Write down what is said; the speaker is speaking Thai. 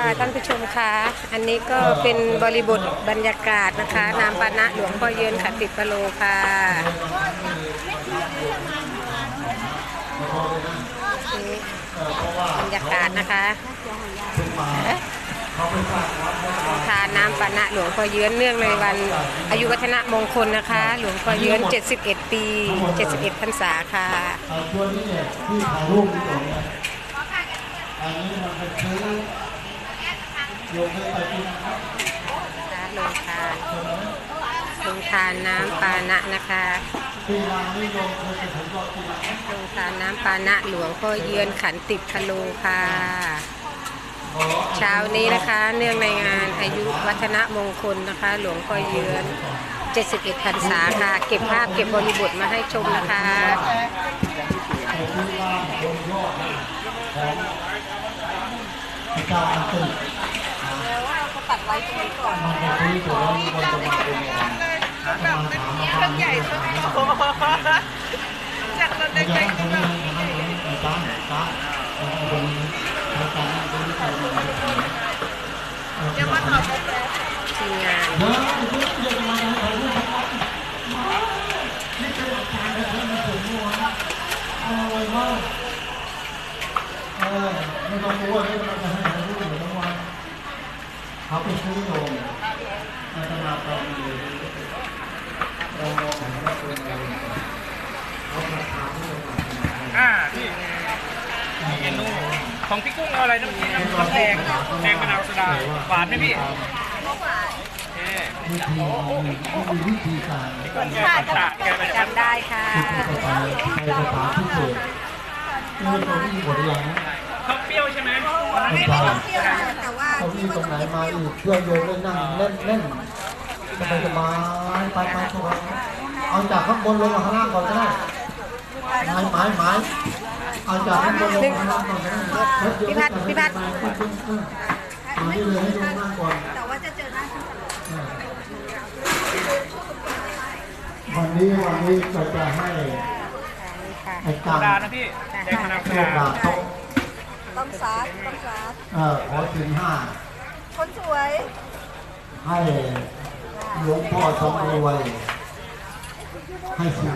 ่ะท่านผู้ชมคะอันนี้ก็เป็นบริบทบรรยากาศนะคะนามปานะหลวงพ่อเยือนขันติดพะโลค่ะนี่บรรยากาศนะคะทานน้ำปานะหลวงพ่อเยือนเนื่องในวัน อายุวัฒนมงคลนะคะ หลวงพ่อเยือน 71 ปี 71พรรษาค่ะเอาตัวนี้เนี่ยที่ถ่ายรูปที่ตรงนี่ยอันนี้มันเป็น ซื้อโยมให้ไปกินลงทานลงทานน้ำปานะนะคะลงทานน้ำปานะหลวงพ่อเยือนขันติดคโลค่ะเช้านี้นะคะเนื่องในงานอายุวัฒนมงคลนะคะ หลวงพ่อเยือน 71พรรษาค่ะ เก็บภาพเก็บบริบทมาให้ชมนะคะไปที่ล่างบนยอดของพระเจ้าอัน ตัดไว้ตรงนี้ก่อนมันจะซื้อตัวนี้คนจะเป็นยังไงแบบไม่มีเครื่องใหญ่เครื่องโตจากเราเด็กๆๆที่ที่แบบบบตั้งตั้งคนนี้พระเจ้าคนนี้ใครเป็นจะมาตอบแทนทีมงานเดี๋ยวเดี๋ยวจะมาถ่ายรูปครับนี่เป็นอารย์ที่มีส่วนร่วมอร่อยมากเออไม่ต้องกลัวที่มันจะให้ถ่ายรูปอยู่ทั้งวัน เขาไปซื้อโยมอาตมาไปเลยเรามองเห็นว่าเป็นอะไรเขาราคาที่เราขายอ่าพี่มีเมนูของพี่กุ้งเอาอะไรน้ำจิ้มน้ำน้ำแดงแดงมะนาวโซดาหวานไหมพี่วิธีมีวิธีการพี่ะกปัดฉากแกไปจัดจำได้ค่ะที่จะไปใช้ภาษาพิเศษเออตรงนี้หมดหรือยังนะเขาเปรี้ยวใช่ไหมไม่ใช่แต่ว่า อี้ตรงไหนมาอีกเพื่อนโยมได้นั่งเล่นเล่นสบายสบายไปไปสบายเอาจากข้างบนลงมาข้างล่างก่อนก็ได้ไม้ไม้ไม้เอาจากข้างบนลงมาข้างล่างก่อนก็ได้พี่พัดพี่พัดมาที่เลยให้ดูนั่งก่อนแต่ว่าจะเจอหน้าฉันวันนี้วันนี้เราจะให้ไอ้โซตังดานะพี่แดงมะนาวโซเพื่อดาดาบเขาต้องซาร์ต้องซาร์เอ่อขอถึงห้า คนสวย ให้หลวงพ่อสำรวยให้สิ